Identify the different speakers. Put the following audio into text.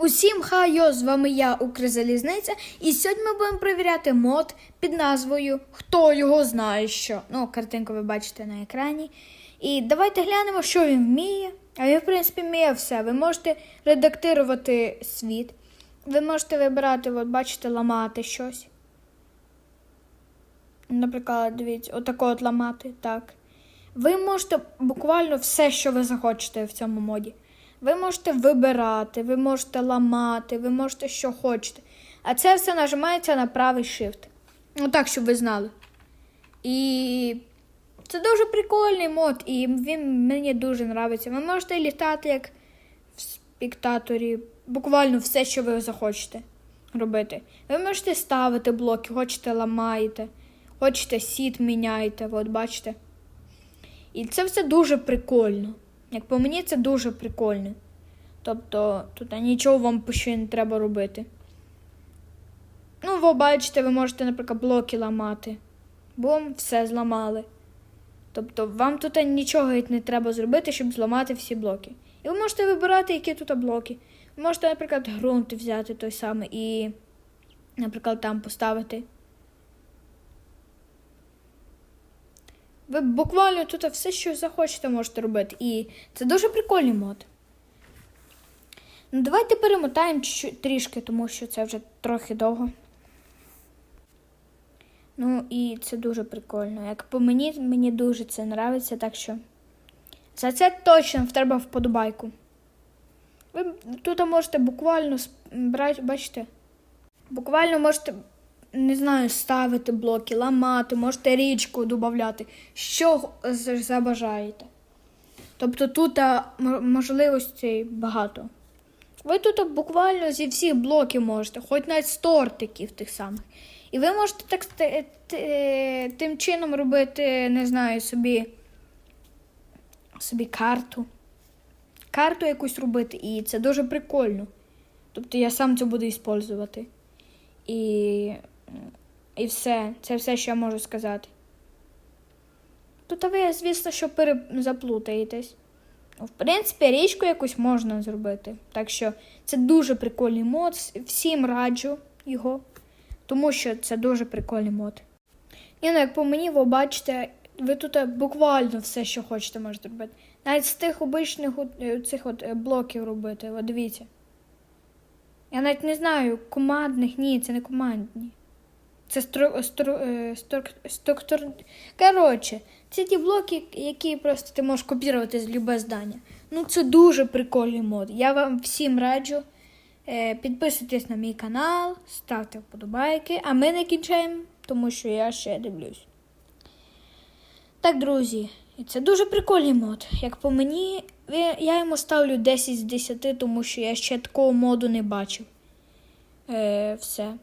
Speaker 1: Усім хайо, з вами я, Укрзалізниця, і сьогодні ми будемо перевіряти мод під назвою Хто його знає що. Ну, картинку ви бачите на екрані. І давайте глянемо, що він вміє. А він, в принципі, вміє все. Ви можете редактирувати світ. Ви можете вибирати, от бачите, ламати щось. Наприклад, дивіться, отако от ламати, так. Ви можете буквально все, що ви захочете в цьому моді. Ви можете вибирати, ви можете ламати, ви можете що хочете. А це все нажимається на правий shift. Ну так, щоб ви знали. І це дуже прикольний мод, і він мені дуже подобається. Ви можете літати як в спектаторі, буквально все, що ви захочете робити. Ви можете ставити блоки, хочете ламаєте, хочете сіт міняєте, от бачите. І це все дуже прикольно. Як по мені, це дуже прикольно. Тобто тут нічого вам ще не треба робити. Ну, ви бачите, ви можете, наприклад, блоки ламати. Бум, все зламали. Тобто вам тут нічого не треба зробити, щоб зламати всі блоки. І ви можете вибирати, які тут блоки. Ви можете, наприклад, ґрунт взяти той самий і, наприклад, там поставити. Ви буквально тут все, що захочете, можете робити. І це дуже прикольний мод. Ну, давайте перемотаємо трішки, тому що це вже трохи довго. Ну і це дуже прикольно. Як по мені, мені дуже це подобається, так що за це точно треба вподобайку. Ви тут можете буквально брати, бачите? Буквально можете, не знаю, ставити блоки, ламати, можете річку додати, що забажаєте. Тобто тут можливостей багато. Ви тут буквально зі всіх блоків можете, хоч навіть з тортиків тих самих. І ви можете так тим чином робити, не знаю, собі, собі карту. Карту якусь робити, і це дуже прикольно. Тобто я сам це буду використовувати. І, і все. Це все, що я можу сказати. Тут ви, звісно, що перезаплутаєтесь. Ну, В принципі, річку якусь можна зробити. Так що це дуже прикольний мод. Всім раджу його, тому що це дуже прикольний мод. І ну, як по мені, ви бачите, ви тут буквально все, що хочете, можете робити. Навіть з тих обичних е, цих от е, блоків робити. От дивіться. Я навіть не знаю, командних, ні, це не командні. Це стру, стру, е, струк- структур. Коротше, це ті блоки, які просто ти можеш копірувати з любе здання. Ну, це дуже прикольний мод. Я вам всім раджу. Е, Підписуйтесь на мій канал, ставте вподобайки, а ми не кінчаємо, тому що я ще дивлюсь. Так, друзі, це дуже прикольний мод. Як по мені, я йому ставлю 10 з 10, тому що я ще такого моду не бачив. Е, все.